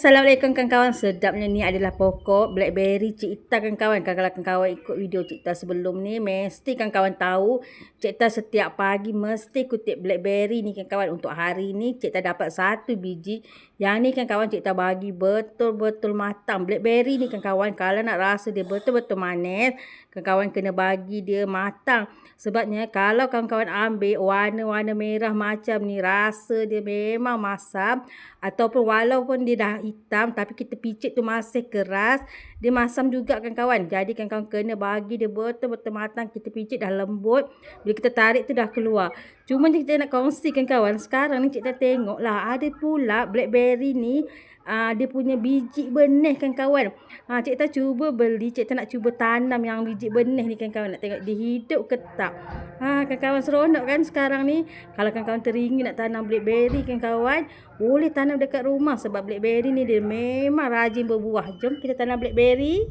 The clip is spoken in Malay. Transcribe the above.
Assalamualaikum kawan-kawan. Sedapnya ni adalah pokok blackberry Cik Ita kawan-kawan. Kalau kawan-kawan ikut video Cik Ita sebelum ni, mesti kawan-kawan tahu Cik Ita setiap pagi mesti kutip blackberry ni kawan-kawan. Untuk hari ni Cik Ita dapat satu biji. Yang ni kawan-kawan Cik Ita bagi betul-betul matang. Blackberry ni kawan-kawan kalau nak rasa dia betul-betul manis, kawan-kawan kena bagi dia matang. Sebabnya kalau kawan-kawan ambil warna-warna merah macam ni, rasa dia memang masam. Ataupun walaupun dia dah dah hitam tapi kita picit tu masih keras. Dia masam juga kan kawan. Jadi kan kawan kena bagi dia betul-betul matang. Kita picit dah lembut. Bila kita tarik tu dah keluar. Cuma kita nak kongsikan kawan. Sekarang ni kita tengok lah. Ada pula blackberry ni. Uh, dia punya biji benih kan kawan. Ha, cik tak cuba beli, cik tak nak cuba tanam yang biji benih ni kan kawan. Nak tengok dia hidup ke tak. Ha, kan kawan seronok kan sekarang ni. Kalau kan kawan teringin nak tanam blackberry kan kawan. Boleh tanam dekat rumah sebab blackberry ni dia memang rajin berbuah. Jom kita tanam blackberry.